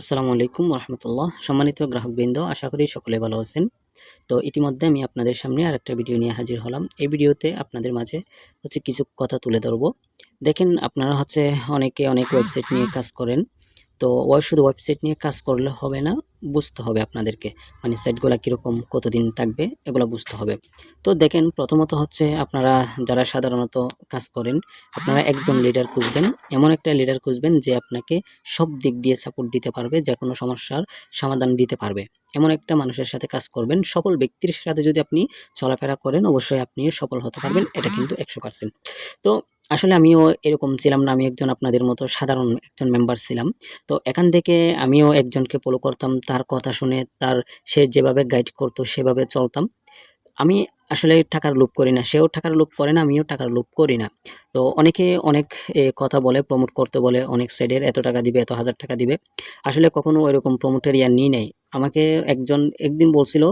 আসসালামু আলাইকুম রহমতুল্লাহ সম্মানিত গ্রাহকবৃন্দ, আশা করি সকলে ভালো আছেন। তো ইতিমধ্যে আমি আপনাদের সামনে আর একটা ভিডিও নিয়ে হাজির হলাম। এই ভিডিওতে আপনাদের মাঝে হচ্ছে কিছু কথা তুলে ধরব। দেখেন, আপনারা হচ্ছে অনেকে অনেক ওয়েবসাইট নিয়ে কাজ করেন। তো ওই শুধু ওয়েবসাইট নিয়ে কাজ করলে হবে না বুঝতে হবে আপনাদেরকে। মানে সাইটগুলো কীরকম, কতদিন থাকবে, এগুলো বুঝতে হবে। তো দেখেন, প্রথমত হচ্ছে আপনারা যারা সাধারণত কাজ করেন, আপনারা একজন লিডার খুঁজবেন। এমন একটা লিডার খুঁজবেন যে আপনাকে সব দিক দিয়ে সাপোর্ট দিতে পারবে, যে কোনো সমস্যার সমাধান দিতে পারবে। এমন একটা মানুষের সাথে কাজ করবেন সকল ব্যক্তির সাথে যদি আপনি চলাফেরা করেন, অবশ্যই আপনি সফল হতে পারবেন, এটা কিন্তু একশো পার্সেন্ট তো আসলে আমিও এরকম ছিলাম না, আমি একজন আপনাদের মতো সাধারণ একজন মেম্বার ছিলাম। তো এখান থেকে আমিও একজনকে ফলো করতাম, তার কথা শুনে, তার সে যেভাবে গাইড করতো, সেভাবে চলতাম। আমি আসলে টাকার লোভ করি না, সেও টাকার লোভ করে না, আমিও টাকার লোভ করি না। তো অনেকে অনেক কথা বলে প্রমোট করতে বলে, অনেক সাইডের এত টাকা দিবে, এত হাজার টাকা দিবে। আসলে কখনো ওইরকম প্রমোটের ইয়া নিই নাই। আমাকে একজন একদিন বলছিল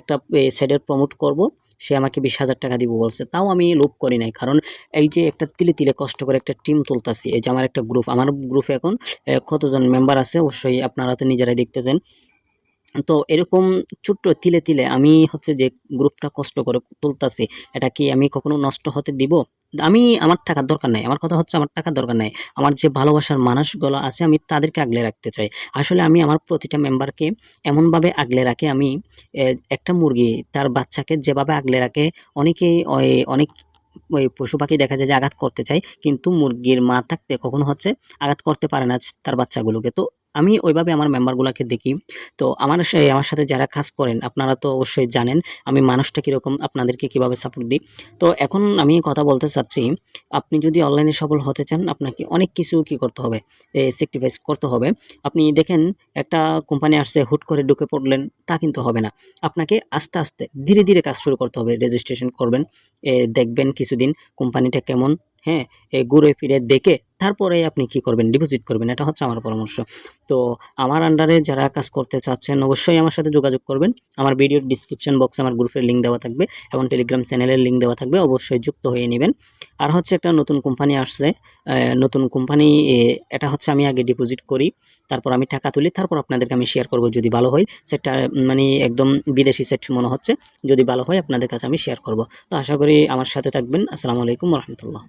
একটা সাইডের প্রমোট করব। সে আমাকে বিশ হাজার টাকা দিব বলছে। তাও আমি লোভ করি নাই, কারণ এই যে একটা তিলে তিলে কষ্ট করে একটা টিম তুলতাছি, এই যে আমার একটা গ্রুপ আমার গ্রুপে এখন কতজন মেম্বার আছে, অবশ্যই আপনারা তো নিজেরাই দেখতেছেন। তো এরকম ছোট্ট তিলে তিলে আমি হচ্ছে যে গ্রুপটা কষ্ট করে তুলতাছি, এটা কি আমি কখনো নষ্ট হতে দিব? আমি, আমার টাকার দরকার নাই। আমার কথা হচ্ছে আমার টাকার দরকার নাই। আমার যে ভালোবাসার মানুষগুলো আছে আমি তাদেরকে আগলে রাখতে চাই। আসলে আমি আমার প্রতিটা মেম্বারকে এমনভাবে আগলে রাখে আমি একটা মুরগি তার বাচ্চাকে যেভাবে আগলে রাখে অনেকেই অনেক ওই পশু পাখি দেখা যায় যে আঘাত করতে চায়, কিন্তু মুরগির মা থাকতে কখনো হচ্ছে আঘাত করতে পারে না তার বাচ্চাগুলোকে। তো আমি ওইভাবে আমার মেম্বারগুলোকে দেখি। তো আমার আমার সাথে যারা কাজ করেন, আপনারা তো অবশ্যই জানেন আমি মানুষটা কীরকম, আপনাদেরকে কীভাবে সাপোর্ট দিই। তো এখন আমি কথা বলতে চাচ্ছি, আপনি যদি অনলাইনে সফল হতে চান, আপনাকে অনেক কিছু কি করতে হবে স্যাক্রিফাইস করতে হবে। আপনি দেখেন, একটা কোম্পানি আসছে, হুট করে ঢুকে পড়লেন, তা কিন্তু হবে না। আপনাকে আস্তে আস্তে, ধীরে ধীরে কাজ শুরু করতে হবে। রেজিস্ট্রেশন করবেন দেখবেন কিছুদিন কোম্পানিটা কেমন হ্যাঁ ঘুরে ফিরে দেখে তারপরে আপনি কি করবেন? ডিপোজিট করবেন, এটা হচ্ছে আমার পরামর্শ। তো আমার আন্ডারে যারা কাজ করতে চাচ্ছেন, অবশ্যই আমার সাথে যোগাযোগ করবেন। আমার ভিডিওর ডিসক্রিপশন বক্সে আমার গ্রুপের লিঙ্ক দেওয়া থাকবে এবং টেলিগ্রাম চ্যানেলের লিঙ্ক দেওয়া থাকবে, অবশ্যই যুক্ত হয়ে নেবেন। আর হচ্ছে একটা নতুন কোম্পানি আসছে নতুন কোম্পানি এটা হচ্ছে আমি আগে ডিপোজিট করি, তারপর আমি টাকা তুলি, তারপর আপনাদেরকে আমি শেয়ার করব যদি ভালো হয়। সেটা মানে একদম বিদেশি সেট মনে হচ্ছে, যদি ভালো হয় আপনাদের কাছে আমি শেয়ার করব। তো আশা করি আমার সাথে থাকবেন। আসসালামু আলাইকুম রহমতুল্লাহ।